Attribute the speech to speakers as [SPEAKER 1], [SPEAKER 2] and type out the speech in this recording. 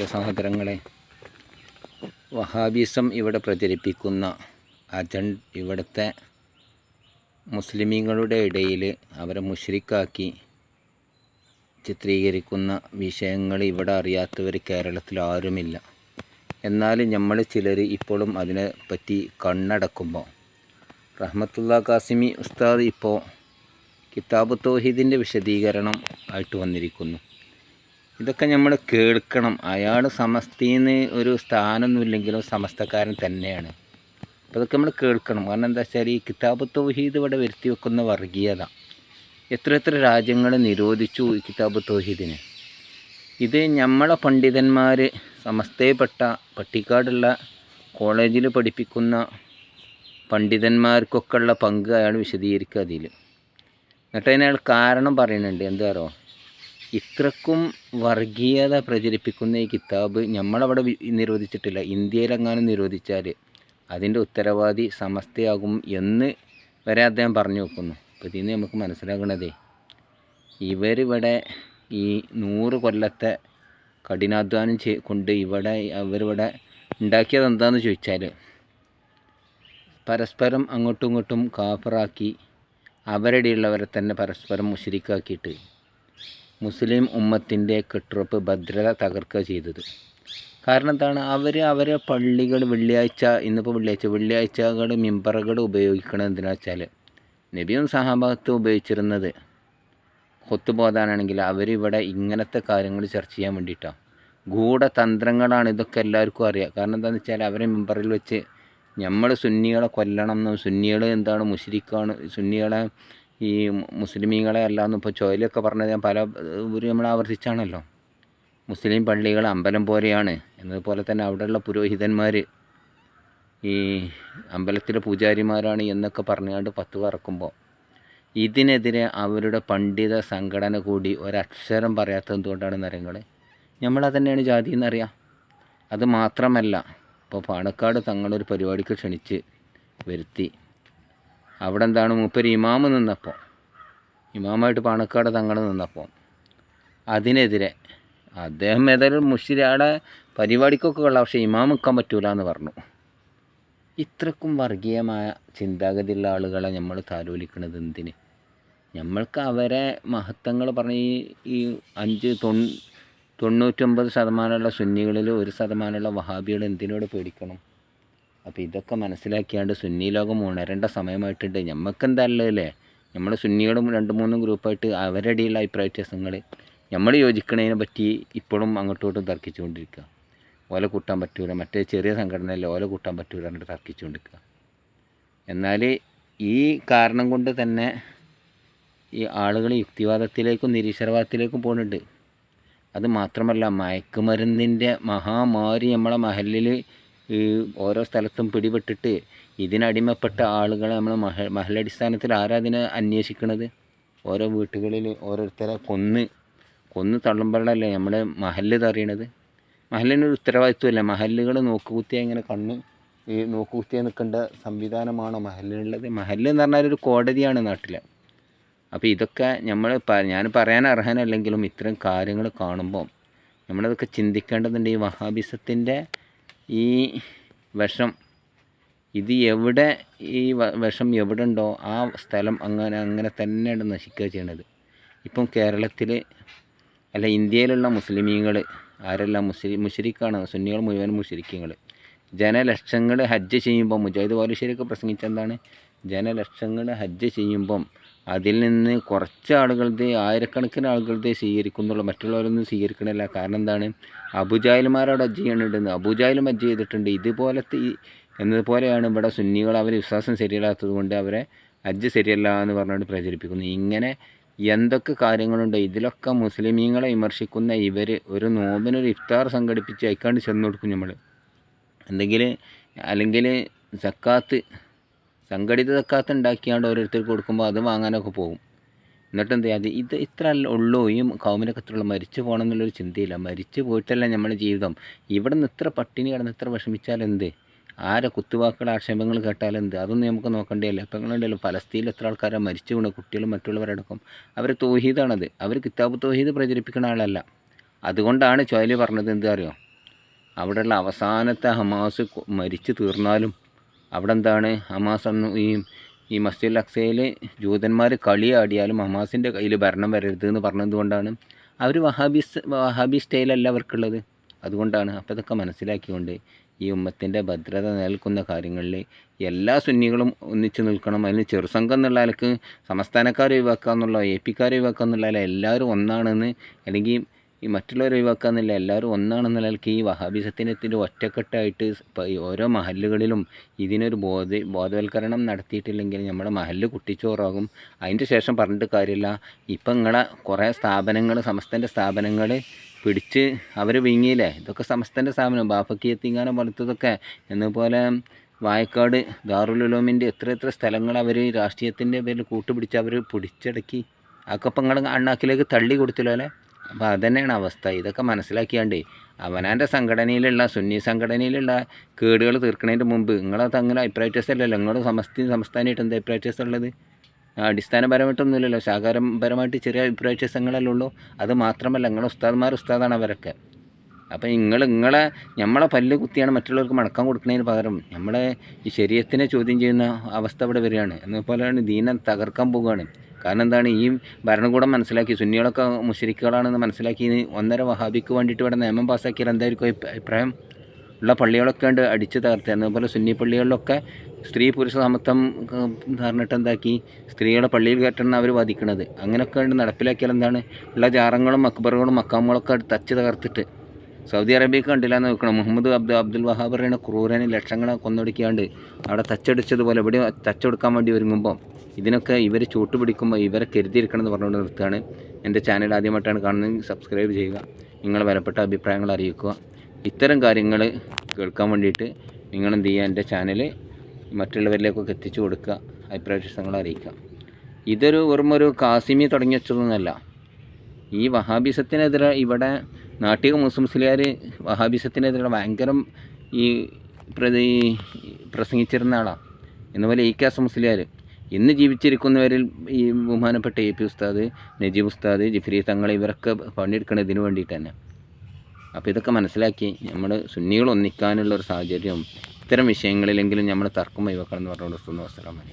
[SPEAKER 1] സഹോദരങ്ങളെ വഹാബിസം ഇവിടെ പ്രചരിപ്പിക്കുന്ന അജണ്ട ഇവിടുത്തെ മുസ്ലിമീങ്ങളുടെ ഇടയിൽ അവരെ മുഷ്രിക്കാക്കി ചിത്രീകരിക്കുന്ന വിഷയങ്ങൾ ഇവിടെ അറിയാത്തവർ കേരളത്തിൽ ആരുമില്ല. എന്നാൽ നമ്മൾ ചിലർ ഇപ്പോഴും അതിനെ പറ്റി കണ്ണടക്കുമ്പോൾ റഹ്മത്തുള്ള കാസിമി ഉസ്താദ് ഇപ്പോൾ കിതാബ് തോഹീദിന്റെ വിശദീകരണം ആയിട്ട് വന്നിരിക്കുന്നു. ഇതൊക്കെ നമ്മൾ കേൾക്കണം. അയാൾ സമസ്തീന്ന് ഒരു സ്ഥാനമൊന്നുമില്ലെങ്കിലും സമസ്തക്കാരൻ തന്നെയാണ്. അപ്പോൾ ഇതൊക്കെ നമ്മൾ കേൾക്കണം. കാരണം എന്താ വെച്ചാൽ ഈ കിതാബ് തൗഹീദ് ഇവിടെ വരുത്തി വെക്കുന്ന വർഗീയത. എത്ര എത്ര രാജ്യങ്ങൾ നിരോധിച്ചു ഈ കിതാബ് തൗഹീദിനെ. ഇത് നമ്മളെ പണ്ഡിതന്മാർ സമസ്തയിൽപ്പെട്ട പട്ടിക്കാടുള്ള കോളേജിൽ പഠിപ്പിക്കുന്ന പണ്ഡിതന്മാർക്കൊക്കെ ഉള്ള പങ്ക് അയാൾ വിശദീകരിക്കുക അതിൽ എന്നിട്ട് അതിനയാൾ കാരണം പറയുന്നുണ്ട്. എന്താ പറയുക ഇത്രക്കും വർഗീയത പ്രചരിപ്പിക്കുന്ന ഈ കിതാബ് നമ്മളവിടെ നിരോധിച്ചിട്ടില്ല. ഇന്ത്യയിലെങ്ങാനും നിരോധിച്ചാൽ അതിന്റെ ഉത്തരവാദി സമസ്തയാകും എന്ന് വരെ അദ്ദേഹം പറഞ്ഞു വെക്കുന്നു. അപ്പോൾ ഇതിൽ നിന്ന് നമുക്ക് മനസ്സിലാക്കണതേ ഇവരിവിടെ ഈ നൂറ് കൊല്ലത്തെ കഠിനാധ്വാനം ചെയ് കൊണ്ട് ഇവിടെ അവരിവിടെ ഉണ്ടാക്കിയത് എന്താണെന്ന് ചോദിച്ചാൽ പരസ്പരം അങ്ങോട്ടും ഇങ്ങോട്ടും കാഫറാക്കി ഉള്ളവരെ തന്നെ പരസ്പരം മുഷരിക്കാക്കിയിട്ട് മുസ്ലിം ഉമ്മത്തിന്റെ കെട്ടുറപ്പ് ഭദ്രത തകർക്കുക ചെയ്തത്. കാരണം എന്താണ് അവർ അവരെ പള്ളികൾ വെള്ളിയാഴ്ച ഇന്നിപ്പോൾ വെള്ളിയാഴ്ച വെള്ളിയാഴ്ചകൾ മിമ്പറുകൾ ഉപയോഗിക്കണം എന്തിനാ വെച്ചാൽ നബിയും സഹാബത്തും ഉപയോഗിച്ചിരുന്നത് കൊത്തുപോകാനാണെങ്കിൽ അവരിവിടെ ഇങ്ങനത്തെ കാര്യങ്ങൾ ചർച്ച ചെയ്യാൻ വേണ്ടിയിട്ടാണ് ഗൂഢതന്ത്രങ്ങളാണ് ഇതൊക്കെ എല്ലാവർക്കും അറിയാം. കാരണം എന്താണെന്ന് വെച്ചാൽ അവരെ മെമ്പറിൽ വെച്ച് നമ്മൾ സുന്നികളെ കൊല്ലണം എന്നും സുന്നികൾ എന്താണ് മുസ്ലിക്കാണ് സുന്നികളെ ഈ മുസ്ലിമീങ്ങളെ അല്ലാന്ന് ഇപ്പോൾ ചോയിലൊക്കെ പറഞ്ഞത് ഞാൻ പല ഒരു നമ്മൾ ആവർത്തിച്ചാണല്ലോ. മുസ്ലിം പള്ളികൾ അമ്പലം പോലെയാണ്. എന്നതുപോലെ തന്നെ അവിടെയുള്ള പുരോഹിതന്മാർ ഈ അമ്പലത്തിലെ പൂജാരിമാരാണ് എന്നൊക്കെ പറഞ്ഞുകൊണ്ട് പത്ത് പറക്കുമ്പോൾ ഇതിനെതിരെ അവരുടെ പണ്ഡിത സംഘടന കൂടി ഒരക്ഷരം പറയാത്തത് എന്തുകൊണ്ടാണ് നരങ്ങൾ നമ്മളത് തന്നെയാണ് ജാതി എന്നറിയാം. അത് മാത്രമല്ല ഇപ്പോൾ പാണക്കാട് തങ്ങളൊരു പരിപാടിക്ക് ക്ഷണിച്ച് വരുത്തി. അവിടെ എന്താണ് മൂപ്പര് ഇമാമ് നിന്നപ്പോൾ. ഇമാമായിട്ട് പാണക്കാട് തങ്ങൾ നിന്നപ്പോൾ. അതിനെതിരെ അദ്ദേഹം ഏതായാലും മുഷിരാടെ പരിപാടിക്കൊക്കെ കൊള്ളാം പക്ഷേ ഇമാം നിൽക്കാൻ പറ്റൂല എന്ന് പറഞ്ഞു. ഇത്രക്കും വർഗീയമായ ചിന്താഗതിയുള്ള ആളുകളെ നമ്മൾ താലോലിക്കുന്നത് എന്തിന്? നമ്മൾക്ക് അവരെ മഹത്വങ്ങൾ പറഞ്ഞ് ഈ ഈ അഞ്ച് തൊൺ തൊണ്ണൂറ്റൊമ്പത് ശതമാനമുള്ള സുന്നികളിൽ ഒരു ശതമാനമുള്ള വഹാബികൾ എന്തിനോട് പേടിക്കണം? അപ്പോൾ ഇതൊക്കെ മനസ്സിലാക്കിയാണ്ട് സുന്നി ലോകം ഉണരേണ്ട സമയമായിട്ടുണ്ട്. നമുക്ക് അല്ലേ നമ്മൾ സുന്നികളും രണ്ട് മൂന്നും ഗ്രൂപ്പായിട്ട് അവരടിയുള്ള അഭിപ്രായ വ്യത്യാസങ്ങൾ നമ്മൾ യോജിക്കണതിനെ പറ്റി ഇപ്പോഴും അങ്ങോട്ടും ഇങ്ങോട്ടും തർക്കിച്ചുകൊണ്ടിരിക്കുക. ഓല കൂട്ടാൻ പറ്റൂല മറ്റേ ചെറിയ സംഘടനയല്ലേ ഓല കൂട്ടാൻ പറ്റൂല എന്നിട്ട് തർക്കിച്ചുകൊണ്ടിരിക്കുക. എന്നാൽ ഈ കാരണം കൊണ്ട് തന്നെ ഈ ആളുകൾ യുക്തിവാദത്തിലേക്കും നിരീശ്വരവാദത്തിലേക്കും പോകുന്നുണ്ട് അത് മാത്രമല്ല മയക്കുമരുന്നിന്റെ മഹാമാരി നമ്മളെ മഹലിൽ ഈ ഓരോ സ്ഥലത്തും പിടിപെട്ടിട്ട് ഇതിനടിമപ്പെട്ട ആളുകളെ നമ്മൾ മഹ മഹലടിസ്ഥാനത്തിൽ ആരാ അതിനെ അന്വേഷിക്കണത്? ഓരോ വീട്ടുകളിൽ ഓരോരുത്തരെ കൊന്ന് കൊന്ന് തള്ളുമ്പോഴല്ലേ നമ്മുടെ മഹല്ല് തറിയണത്? മഹലിനൊരു ഉത്തരവാദിത്വമല്ല. മഹല്ലുകൾ നോക്കുകുത്തിയ ഇങ്ങനെ കണ്ണ് ഈ നോക്കുകുത്തിയ നിൽക്കേണ്ട സംവിധാനമാണോ മഹലിനുള്ളത് മഹല്ല് എന്ന് പറഞ്ഞാൽ ഒരു കോടതിയാണ് നാട്ടിൽ അപ്പോൾ ഇതൊക്കെ നമ്മൾ ഞാൻ പറയാൻ അർഹനല്ലെങ്കിലും ഇത്തരം കാര്യങ്ങൾ കാണുമ്പോൾ നമ്മളതൊക്കെ ചിന്തിക്കേണ്ടതുണ്ട്. ഈ വഹാബിസത്തിന്റെ ഈ വിഷം ഇത് എവിടെ ഈ വിഷം എവിടെ ഉണ്ടോ ആ സ്ഥലം അങ്ങനെ അങ്ങനെ തന്നെയാണ് നശിക്കുക ചെയ്യണത്. ഇപ്പം കേരളത്തിൽ അല്ല ഇന്ത്യയിലുള്ള മുസ്ലിമീങ്ങൾ ആരെല്ലാം മുസ്ലിം മുഷരിക്കാണ് സുന്നികൾ മുഴുവൻ മുഷരിക്കുകൾ ജനലക്ഷങ്ങൾ ഹജ്ജ് ചെയ്യുമ്പം മുജാഹിദ് ബാലുശ്ശേരിയൊക്കെ പ്രസംഗിച്ചെന്താണ്? ജനലക്ഷങ്ങൾ ഹജ്ജ് ചെയ്യുമ്പം അതിൽ നിന്ന് കുറച്ച് ആളുകളുടെ ആയിരക്കണക്കിന് ആളുകളുടെ സ്വീകരിക്കുന്നുള്ളൂ മറ്റുള്ളവരൊന്നും സ്വീകരിക്കണില്ല. കാരണം എന്താണ്? അബുജാഹിൽമാരവിടെ ഹജ്ജ് ചെയ്യണുണ്ടെന്ന് അബുജാഹിലും ഹജ്ജ് ചെയ്തിട്ടുണ്ട്. ഇതുപോലത്തെ എന്നതുപോലെയാണ് ഇവിടെ സുന്നികൾ അവർ വിശ്വാസം ശരിയല്ലാത്തത് കൊണ്ട് അവരെ ഹജ്ജ് ശരിയല്ല എന്ന് പറഞ്ഞുകൊണ്ട് പ്രചരിപ്പിക്കുന്നു. ഇങ്ങനെ എന്തൊക്കെ കാര്യങ്ങളുണ്ട്? ഇതിലൊക്കെ മുസ്ലിമീങ്ങളെ വിമർശിക്കുന്ന ഇവർ ഒരു നോമ്പിനൊരു ഇഫ്താർ സംഘടിപ്പിച്ച് അയക്കാണ്ട് ചെന്ന് കൊടുക്കും നമ്മൾ എന്തെങ്കിലും അല്ലെങ്കിൽ സക്കാത്ത് സംഘടിത തക്കാത്ത ഉണ്ടാക്കിയാണ്ട് ഓരോരുത്തർക്ക് കൊടുക്കുമ്പോൾ അത് വാങ്ങാനൊക്കെ പോകും. എന്നിട്ട് എന്ത് അത് ഇത് ഇത്ര ഉള്ളൂ ഈ കൗമിനൊക്കെ മരിച്ചു പോകണം എന്നുള്ളൊരു ചിന്തയില്ല. മരിച്ചു പോയിട്ടല്ല നമ്മുടെ ജീവിതം. ഇവിടെ നിന്ന് ഇത്ര പട്ടിണി കിടന്ന് ഇത്ര വിഷമിച്ചാൽ എന്ത് ആരെ കുത്തുവാക്കുകൾ ആക്ഷേപങ്ങൾ കേട്ടാൽ എന്ത് അതൊന്നും നമുക്ക് നോക്കേണ്ടതല്ല ഇപ്പം നിങ്ങളുണ്ടല്ലോ പലസ്തീനിൽ എത്ര ആൾക്കാരാണ് മരിച്ചു വീണ് കുട്ടികളും മറ്റുള്ളവരടക്കം അവർ തോഹീദാണത്. അവർ കിതാബ് തോഹീദ് പ്രചരിപ്പിക്കുന്ന ആളല്ല. അതുകൊണ്ടാണ് ചോലി പറഞ്ഞത് എന്താ അറിയോ? അവിടെയുള്ള അവസാനത്തെ ഹമാസ് മരിച്ചു തീർന്നാലും അവിടെ എന്താണ് ഹമാസ് ഈ ഈ മസ്ജിദ് അക്സയിൽ ജൂതന്മാർ കളിയാടിയാലും ഹമാസിന്റെ കയ്യിൽ ഭരണം വരരുത് എന്ന് പറഞ്ഞതുകൊണ്ടാണ് അവർ വഹാബിസ് വഹാബി സ്റ്റൈലല്ല അവർക്കുള്ളത്. അതുകൊണ്ടാണ് അപ്പോൾ ഇതൊക്കെ മനസ്സിലാക്കിക്കൊണ്ട് ഈ ഉമ്മത്തിന്റെ ഭദ്രത നിലനിൽക്കുന്ന കാര്യങ്ങളിൽ എല്ലാ സുന്നികളും ഒന്നിച്ച് നിൽക്കണം. അതിന് ചെറുസംഘം എന്നുള്ള നിലയ്ക്ക് സംസ്ഥാനക്കാരെ ഒഴിവാക്കുക എന്നുള്ള എ പിക്കാരെ ഒഴിവാക്കുക എന്നുള്ള എല്ലാവരും ഒന്നാണെന്ന് അല്ലെങ്കിൽ ഈ മറ്റുള്ളവരെ ഒഴിവാക്കാന്നില്ല എല്ലാവരും ഒന്നാണെന്ന നിലയ്ക്ക് ഈ വഹാബിസത്തിനത്തിന്റെ ഒറ്റക്കെട്ടായിട്ട് ഓരോ മഹല്ലുകളിലും ഇതിനൊരു ബോധ ബോധവൽക്കരണം നടത്തിയിട്ടില്ലെങ്കിൽ നമ്മുടെ മഹല്ല് കുട്ടിച്ചോറാകും. അതിന്റെ ശേഷം പറഞ്ഞിട്ട് കാര്യമില്ല. ഇപ്പം നിങ്ങളെ കുറേ സ്ഥാപനങ്ങൾ സമസ്തന്റെ സ്ഥാപനങ്ങൾ പിടിച്ച് അവർ വിങ്ങിയില്ലേ? ഇതൊക്കെ സമസ്തന്റെ സ്ഥാപനം ബാഫക്കി എത്തിങ്ങാനം പോലത്തതൊക്കെ. എന്നപോലെ വായക്കാട് ദാറുലുലോമിന്റെ എത്ര എത്ര സ്ഥലങ്ങൾ അവർ രാഷ്ട്രീയത്തിന്റെ പേരിൽ കൂട്ടുപിടിച്ച് അവർ പിടിച്ചടക്കി. അതൊക്കെ ഇപ്പം അണ്ണാക്കിലേക്ക് തള്ളി കൊടുത്തില്ലോ? അല്ലേ അപ്പോൾ അതുതന്നെയാണ് അവസ്ഥ. ഇതൊക്കെ മനസ്സിലാക്കിയാണ്ട് അവനാന്റെ സംഘടനയിലുള്ള സുന്നി സംഘടനയിലുള്ള കേടുകൾ തീർക്കുന്നതിന്റെ മുമ്പ് നിങ്ങളെ തങ്ങനെ അഭിപ്രായ വ്യത്യാസമല്ലല്ലോ നിങ്ങൾ സമസ്തി സംസ്ഥാനമായിട്ട് എന്താ അഭിപ്രായ വ്യത്യാസമുള്ളത് അടിസ്ഥാനപരമായിട്ടൊന്നുമില്ലല്ലോ. ശാഖാരപരമായിട്ട് ചെറിയ അഭിപ്രായ വ്യത്യാസങ്ങളല്ലേ ഉള്ളൂ. അത് മാത്രമല്ല നിങ്ങളുടെ ഉസ്താദ്മാർ ഉസ്താദാണ് അവരൊക്കെ. അപ്പം നിങ്ങൾ നിങ്ങളെ നമ്മളെ പല്ല് കുത്തിയാണ് മറ്റുള്ളവർക്ക് മടക്കാൻ കൊടുക്കുന്നതിന് പകരം നമ്മളെ ഈ ശരീരത്തിനെ ചോദ്യം ചെയ്യുന്ന അവസ്ഥ ഇവിടെ വരികയാണ്. എന്നപോലെയാണ് ദീനം തകർക്കാൻ പോവുകയാണ്. കാരണം എന്താണ്? ഈ ഭരണകൂടം മനസ്സിലാക്കി സുന്നികളൊക്കെ മുഷരിക്കുകളാണെന്ന് മനസ്സിലാക്കി ഒന്നര വഹാബിക്ക് വേണ്ടിയിട്ട് ഇവിടെ നിയമം പാസ്സാക്കിയാൽ എന്തായിരിക്കും അഭിപ്രായം? ഉള്ള പള്ളികളൊക്കെ ഉണ്ട് അടിച്ച് തകർത്ത്. അതുപോലെ സുന്നി പള്ളികളിലൊക്കെ സ്ത്രീ പുരുഷ സമത്വം പറഞ്ഞിട്ട് എന്താക്കി? സ്ത്രീകളെ പള്ളിയിൽ കയറ്റണം അവർ വധിക്കുന്നത് അങ്ങനെയൊക്കെ ഉണ്ട് നടപ്പിലാക്കിയാൽ എന്താണ്? ഉള്ള ജാറങ്ങളും അക്ബറുകളും മക്കാമുകളൊക്കെ തച്ച് തകർത്തിട്ട് സൗദി അറേബ്യക്ക് കണ്ടില്ല എന്ന് നോക്കണം. മുഹമ്മദ് അബ്ദു അബ്ദുൽ വഹാബ് പറയുന്ന ക്രൂരന് ലക്ഷങ്ങളെ കൊന്നൊടുക്കിയാണ്ട് അവിടെ തച്ചടിച്ചതുപോലെ ഇവിടെ തച്ചെടുക്കാൻ വേണ്ടി ഒരുങ്ങുമ്പോൾ ഇതിനൊക്കെ ഇവർ ചൂട്ടുപിടിക്കുമ്പോൾ ഇവരെ കരുതിയിരിക്കണം എന്ന് പറഞ്ഞുകൊണ്ട് നിർത്തുകയാണ്. എന്റെ ചാനൽ ആദ്യമായിട്ടാണ് കാണുന്നതെങ്കിൽ സബ്സ്ക്രൈബ് ചെയ്യുക. നിങ്ങളെ വിലപ്പെട്ട അഭിപ്രായങ്ങൾ അറിയിക്കുക. ഇത്തരം കാര്യങ്ങൾ കേൾക്കാൻ വേണ്ടിയിട്ട് നിങ്ങൾ എന്ത് ചെയ്യുക? എന്റെ ചാനൽ മറ്റുള്ളവരിലേക്കൊക്കെ എത്തിച്ചു കൊടുക്കുക. അഭിപ്രായ വിശേഷങ്ങൾ അറിയിക്കുക. ഇതൊരു വെറും ഒരു കാസിമി തുടങ്ങി വെച്ചതൊന്നുമല്ല. ഈ വഹാബിസത്തിനെതിരെ ഇവിടെ നാട്ടിക മുസ്ലിംസ്ലിയാർ വഹാബിസത്തിനെതിരെ ഭയങ്കരം ഈ പ്രതി പ്രസംഗിച്ചിരുന്ന ആളാണ് എന്നുപോലെ ഈ കാസ് മുസ്ലിയാർ ഇന്ന് ജീവിച്ചിരിക്കുന്നവരിൽ ഈ ബഹുമാനപ്പെട്ട എ പി ഉസ്താദ് നജീബ് ഉസ്താദ് ജിഫ്രി തങ്ങൾ ഇവരൊക്കെ പണിയെടുക്കണതിന് വേണ്ടിയിട്ട് തന്നെ. അപ്പോൾ ഇതൊക്കെ മനസ്സിലാക്കി നമ്മൾ സുന്നികൾ ഒന്നിക്കാനുള്ള ഒരു സാഹചര്യം ഇത്തരം വിഷയങ്ങളിലെങ്കിലും നമ്മൾ തർക്കം ഒഴിവാക്കണം എന്ന് പറഞ്ഞുകൊണ്ട് വസ്സലാമലൈക്കും